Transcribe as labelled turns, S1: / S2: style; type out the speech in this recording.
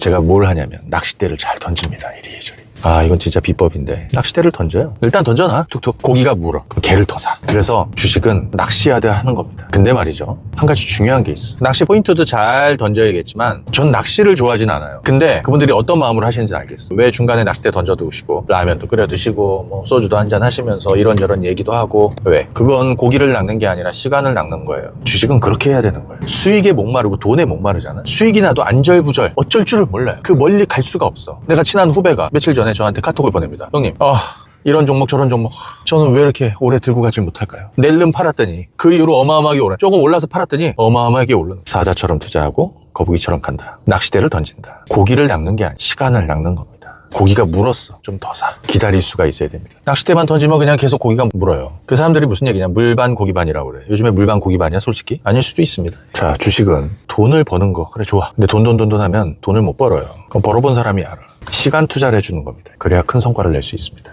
S1: 제가 뭘 하냐면 낚싯대를 잘 던집니다. 이리저리. 아 이건 진짜 비법인데. 낚싯대를 던져요. 일단 던져놔. 툭툭. 고기가 물어. 그럼 개를 더 사. 그래서 주식은 낚시하듯 하는 겁니다. 근데 말이죠. 한 가지 중요한 게 있어. 낚시 포인트도 잘 던져야겠지만 전 낚시를 좋아하진 않아요. 근데 그분들이 어떤 마음으로 하시는지 알겠어. 왜 중간에 낚싯대 던져두시고 라면도 끓여 드시고 뭐 소주도 한잔 하시면서 이런저런 얘기도 하고. 왜? 그건 고기를 낚는 게 아니라 시간을 낚는 거예요. 주식은 그렇게 해야 되는 거예요. 수익에 목마르고 돈에 목마르잖아 수익이 나도 안절부절. 어쩔 줄을 몰라요. 그 멀리 갈 수가 없어. 내가 친한 후배가 며칠 전에 저한테 카톡을 보냅니다. 형님 아 이런 종목 저런 종목 하, 저는 왜 이렇게 오래 들고 가질 못할까요? 낼름 팔았더니 그 이후로 어마어마하게 오른 조금 올라서 팔았더니 어마어마하게 오르는 사자처럼 투자하고 거북이처럼 간다. 낚시대를 던진다. 고기를 낚는 게 아니라 시간을 낚는 겁니다. 고기가 물었어. 좀 더 사. 기다릴 수가 있어야 됩니다. 낚싯대만 던지면 그냥 계속 고기가 물어요. 그 사람들이 무슨 얘기냐? 물반 고기반이라고 그래 요즘에 물반 고기반이야 솔직히? 아닐 수도 있습니다. 자 주식은 돈을 버는 거. 그래 좋아. 근데 돈 돈 돈 돈 하면 돈을 못 벌어요. 그럼 벌어본 사람이 알아 시간 투자를 해주는 겁니다. 그래야 큰 성과를 낼 수 있습니다